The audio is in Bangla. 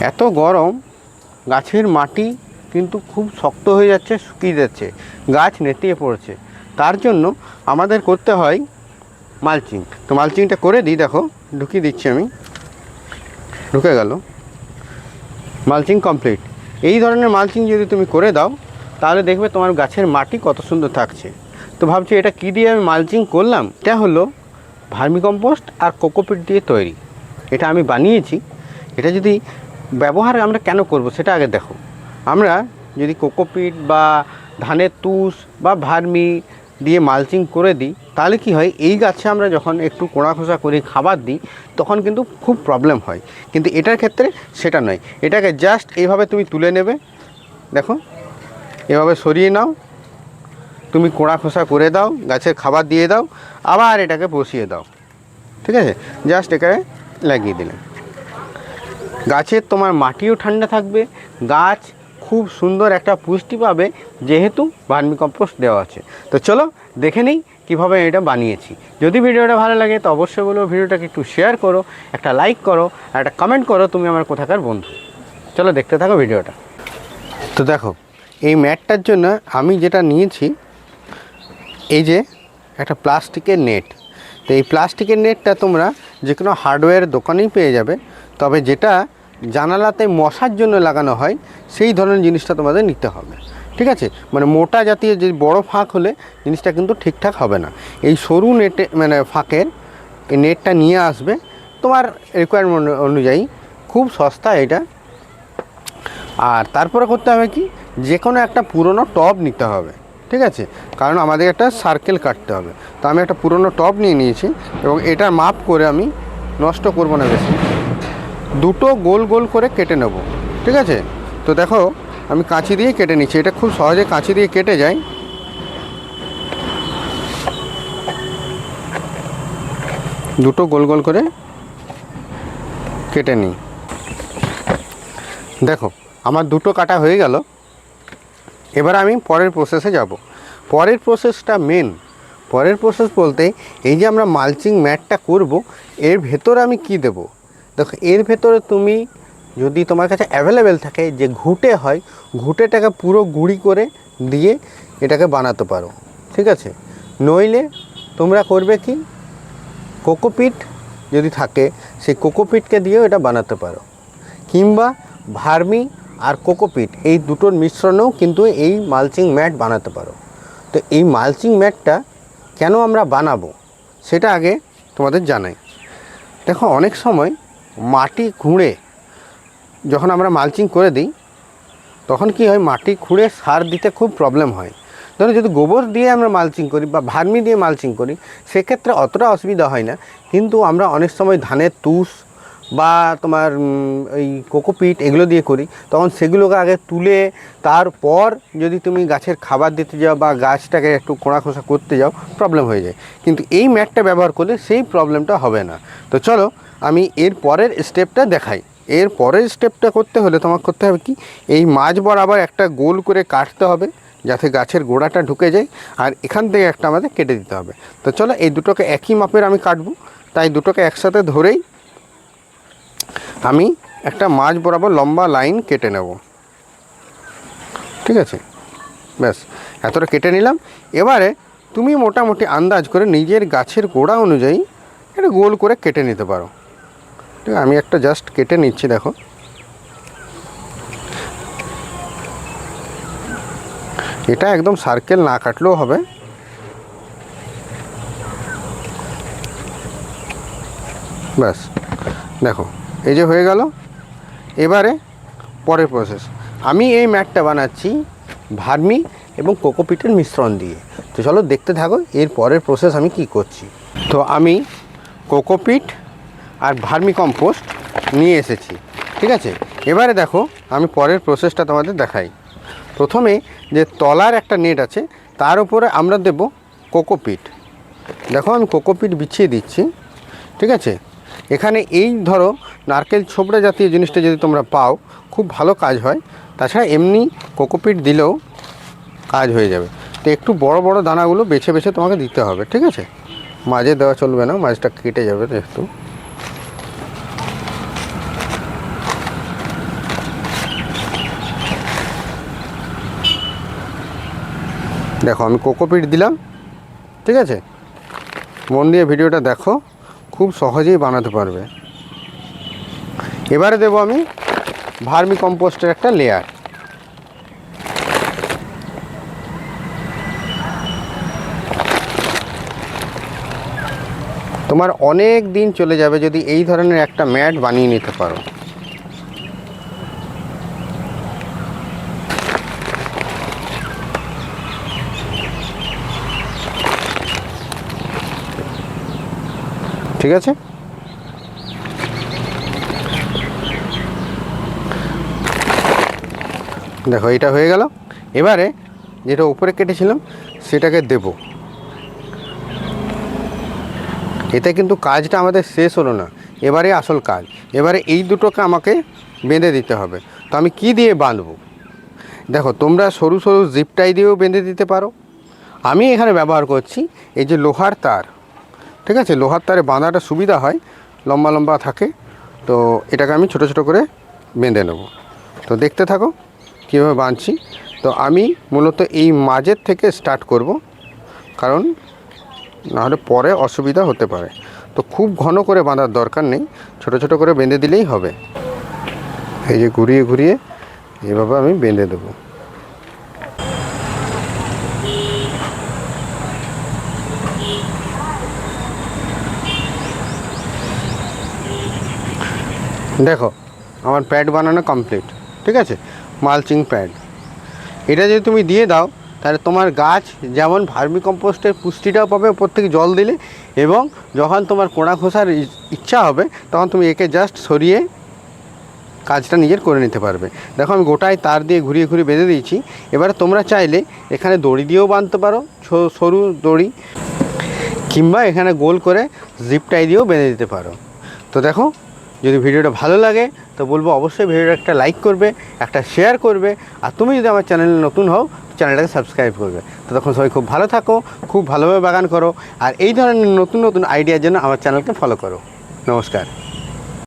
এত গরম, গাছের মাটি কিন্তু খুব শক্ত হয়ে যাচ্ছে, শুকিয়ে যাচ্ছে, গাছ নেতিয়ে পড়ছে। তার জন্য আমাদের করতে হয় মালচিং। তো মালচিংটা করে দিই, দেখো, ঢুকিয়ে দিচ্ছি আমি। ঢুকে গেল। Mulching complete. এই ধরনের মালচিং যদি তুমি করে দাও, তাহলে দেখবে তোমার গাছের মাটি কত সুন্দর থাকছে। তো ভাবছি এটা কী দিয়ে আমি মালচিং করলাম? এটা হলো ভার্মিকম্পোস্ট আর কোকোপিট দিয়ে তৈরি। এটা আমি বানিয়েছি। এটা যদি ব্যবহার আমরা কেন করব সেটা আগে দেখো। আমরা যদি কোকোপিট বা ধানের তুষ বা ভার্মি দিয়ে মালচিং করে দিই, তাহলে কি হয়, এই গাছে আমরা যখন একটু কোড়া খোসা করে খাবার দিই, তখন কিন্তু খুব প্রবলেম হয়। কিন্তু এটার ক্ষেত্রে সেটা নয়। এটাকে জাস্ট এইভাবে তুমি তুলে নেবে। দেখো, এভাবে সরিয়ে নাও। তুমি কোড়া খোসা করে দাও, গাছের খাবার দিয়ে দাও, আবার এটাকে বসিয়ে দাও। ঠিক আছে? জাস্ট এখানে লাগিয়ে দিলে গাছের তোমার মাটিও ঠান্ডা থাকবে, গাছ খুব সুন্দর একটা পুষ্টি পাবে, যেহেতু ভার্মি কম্পোস্ট দেওয়া আছে। তো চলো দেখে নিই কীভাবে এটা বানিয়েছি। যদি ভিডিওটা ভালো লাগে তো অবশ্যই বলব ভিডিওটাকে একটু শেয়ার করো, একটা লাইক করো একটা কমেন্ট করো, তুমি আমার কোথাকার বন্ধু। চলো দেখতে থাকো ভিডিওটা। তো দেখো, এই ম্যাটটার জন্য আমি যেটা নিয়েছি, এই যে একটা প্লাস্টিকের নেট। তো এই প্লাস্টিকের নেটটা তোমরা যে কোনো হার্ডওয়্যার দোকানেই পেয়ে যাবে, তবে যেটা জানালাতে মশার জন্য লাগানো হয়, সেই ধরনের জিনিসটা তোমাদের নিতে হবে। ঠিক আছে? মানে মোটা জাতীয় যে বড় ফাঁক হলে জিনিসটা কিন্তু ঠিকঠাক হবে না। এই সরু নেটে মানে ফাঁকের নেটটা নিয়ে আসবে। তোমার রিকোয়ারমেন্ট অনুযায়ী খুব সস্তা এটা। আর তারপরে করতে হবে কি? যে কোনো একটা পুরনো টব নিতে হবে। ঠিক আছে? কারণ আমাদের একটা সার্কেল কাটতে হবে। তো আমি একটা পুরনো টব নিয়ে নিয়েছি এবং এটা মাপ করে আমি নষ্ট করব না বেশি। দুটো গোল গোল করে কেটে নেব, ঠিক আছে? তো দেখো, আমি কাঁচি দিয়ে কেটে নিচ্ছি। এটা খুব সহজে কাঁচি দিয়ে কেটে যায়। দুটো গোল গোল করে কেটে নিই। দেখো, আমার দুটো কাটা হয়ে গেল। এবার আমি পরের প্রসেসে যাব। পরের প্রসেসটা মেন পরের প্রসেস বলতে, এই যে আমরা মালচিং ম্যাটটা করব, এর ভেতর আমি কি দেব? দেখো, এর ভেতরে তুমি যদি তোমার কাছে অ্যাভেলেবেল থাকে, যে ঘুঁটে হয়, ঘুঁটেটাকে পুরো গুঁড়ি করে দিয়ে এটাকে বানাতে পারো, ঠিক আছে? নইলে তোমরা করবে কি? কোকোপিট যদি থাকে, সেই কোকোপিটকে দিয়েও এটা বানাতে পারো। কিংবা ভার্মি আর কোকোপিট এই দুটোর মিশ্রণেও কিন্তু এই মালচিং ম্যাট বানাতে পারো। তো এই মালচিং ম্যাটটা কেন আমরা বানাবো, সেটা আগে তোমাদের জানাই। দেখো, অনেক সময় মাটি খুঁড়ে যখন আমরা মালচিং করে দিই, তখন কি হয়, মাটি খুঁড়ে সার দিতে খুব প্রবলেম হয়। ধরো যদি গোবর দিয়ে আমরা মালচিং করি বা ভার্মি দিয়ে মালচিং করি, সেক্ষেত্রে অতটা অসুবিধা হয় না। কিন্তু আমরা অনেক সময় ধানের তুষ বা তোমার এই কোকোপিট এগুলো দিয়ে করি। তখন সেগুলোকে আগে তুলে তারপর যদি তুমি গাছের খাবার দিতে যাও বা গাছটাকে একটু কোড়া খোসা করতে যাও প্রবলেম হয়ে যায়। কিন্তু এই ম্যাটটা ব্যবহার করলে সেই প্রবলেমটা হবে না। তো চলো আমি এর পরের স্টেপটা দেখাই। এর পরের স্টেপটা করতে হলে তোমাকে করতে হবে কি? এই মাঝ বরাবর একটা গোল করে কাটতে হবে, যাতে গাছের গোড়াটা ঢুকে যায়, আর এখান থেকে একটা আমাদের কেটে দিতে হবে। তো চলো, এই দুটোকে একই মাপের আমি কাটবো। তাই দুটোকে একসাথে ধরেই আমি একটা মাঝ বরাবর লম্বা লাইন কেটে নেব। ঠিক আছে? ব্যাস, এতটা কেটে নিলাম। এবারে তুমি মোটামুটি আন্দাজ করে নিজের গাছের গোড়া অনুযায়ী এটা গোল করে কেটে নিতে পারো। আমি একটা জাস্ট কেটে নিচ্ছি, দেখো। এটা একদম সার্কেল না কাটলেও হবে। ব্যাস, দেখো, এই যে হয়ে গেল। এবারে পরের প্রসেস আমি এই ম্যাটটা বানাচ্ছি ভার্মি এবং কোকোপিটের মিশ্রণ দিয়ে। তো চলো দেখতে থাকো, এর পরের প্রসেস আমি কি করছি। তো আমি কোকোপিট আর ভার্মি কম্পোস্ট নিয়ে এসেছি, ঠিক আছে? এবারে দেখো, আমি পরের প্রসেসটা তোমাদের দেখাই। প্রথমে যে তলার একটা নেট আছে, তার উপরে আমরা দেব কোকোপিট দেখো, আমি কোকোপিট বিছিয়ে দিচ্ছি, ঠিক আছে? এখানে এই ধরো, নারকেল ছোবড়া জাতীয় জিনিসটা যদি তোমরা পাও, খুব ভালো কাজ হয়। তাছাড়া এমনি কোকোপিট দিলেও কাজ হয়ে যাবে। তো একটু বড় বড় দানাগুলো বেছে বেছে তোমাকে দিতে হবে, ঠিক আছে? মাঝে দেওয়া চলবে না, মাঝটা কেটে যাবে একটু দেখো, আমি কোকোপিট দিলাম, ঠিক আছে? মন দিয়ে ভিডিওটা দেখো, খুব সহজেই বানাতে পারবে। এবারে দেবো আমি ভার্মি কম্পোস্টের একটা লেয়ার তোমার অনেক দিন চলে যাবে যদি এই ধরনের একটা ম্যাট বানিয়ে নিতে পারো। ঠিক আছে? দেখো, এটা হয়ে গেল। এবারে যেটা উপরে কেটেছিলাম, সেটাকে দেবো। এতে কিন্তু কাজটা আমাদের শেষ হলো না। এবারে আসল কাজ। এবারে এই দুটোকে আমাকে বেঁধে দিতে হবে। তো আমি কি দিয়ে বাঁধবো? দেখো, তোমরা সরু সরু জিপটাই দিয়েও বেঁধে দিতে পারো। আমি এখানে ব্যবহার করছি এই যে লোহার তার। ঠিক আছে, লোহার তারে বাঁধাটা সুবিধা হয়, লম্বা লম্বা থাকে, তো এটাকে আমি ছোট ছোট করে বেঁধে নেব। তো দেখতে থাকো কীভাবে বাঁধছি। তো আমি মূলত এই মাঝের থেকে স্টার্ট করব, কারণ নাহলে পরে অসুবিধা হতে পারে। তো খুব ঘন করে বাঁধার দরকার নেই, ছোট ছোট করে বেঁধে দিলেই হবে। এই যে ঘুরিয়ে ঘুরিয়ে এভাবে আমি বেঁধে দেবো। দেখো, আমার প্যাড বানানো কমপ্লিট ঠিক আছে? মালচিং প্যাড এটা যদি তুমি দিয়ে দাও, তাহলে তোমার গাছ যেমন ভার্মি কম্পোস্টের পুষ্টিটাও পাবে ওপর থেকে জল দিলে এবং যখন তোমার কোড়া খোসার ইচ্ছা হবে, তখন তুমি একে জাস্ট সরিয়ে কাজটা নিজের করে নিতে পারবে। দেখো, আমি গোটায় তার দিয়ে ঘুরিয়ে ঘুরিয়ে বেঁধে দিয়েছি। এবারে তোমরা চাইলে এখানে দড়ি দিয়েও বাঁধতে পারো সরু দড়ি, কিংবা এখানে গোল করে জিপ টাই দিয়েও বেঁধে দিতে পারো। তো দেখো যদি ভিডিওটা ভালো লাগে, তো বলব অবশ্যই ভিডিওটা একটা লাইক করবে, একটা শেয়ার করবে। আর তুমি যদি আমার চ্যানেলে নতুন হও চ্যানেলটাকে সাবস্ক্রাইব করবে। তো তখন সবাই খুব ভালো থাকো, খুব ভালোভাবে বাগান করো। আর এই ধরনের নতুন নতুন আইডিয়ার জন্য আমার চ্যানেলকে ফলো করো। নমস্কার।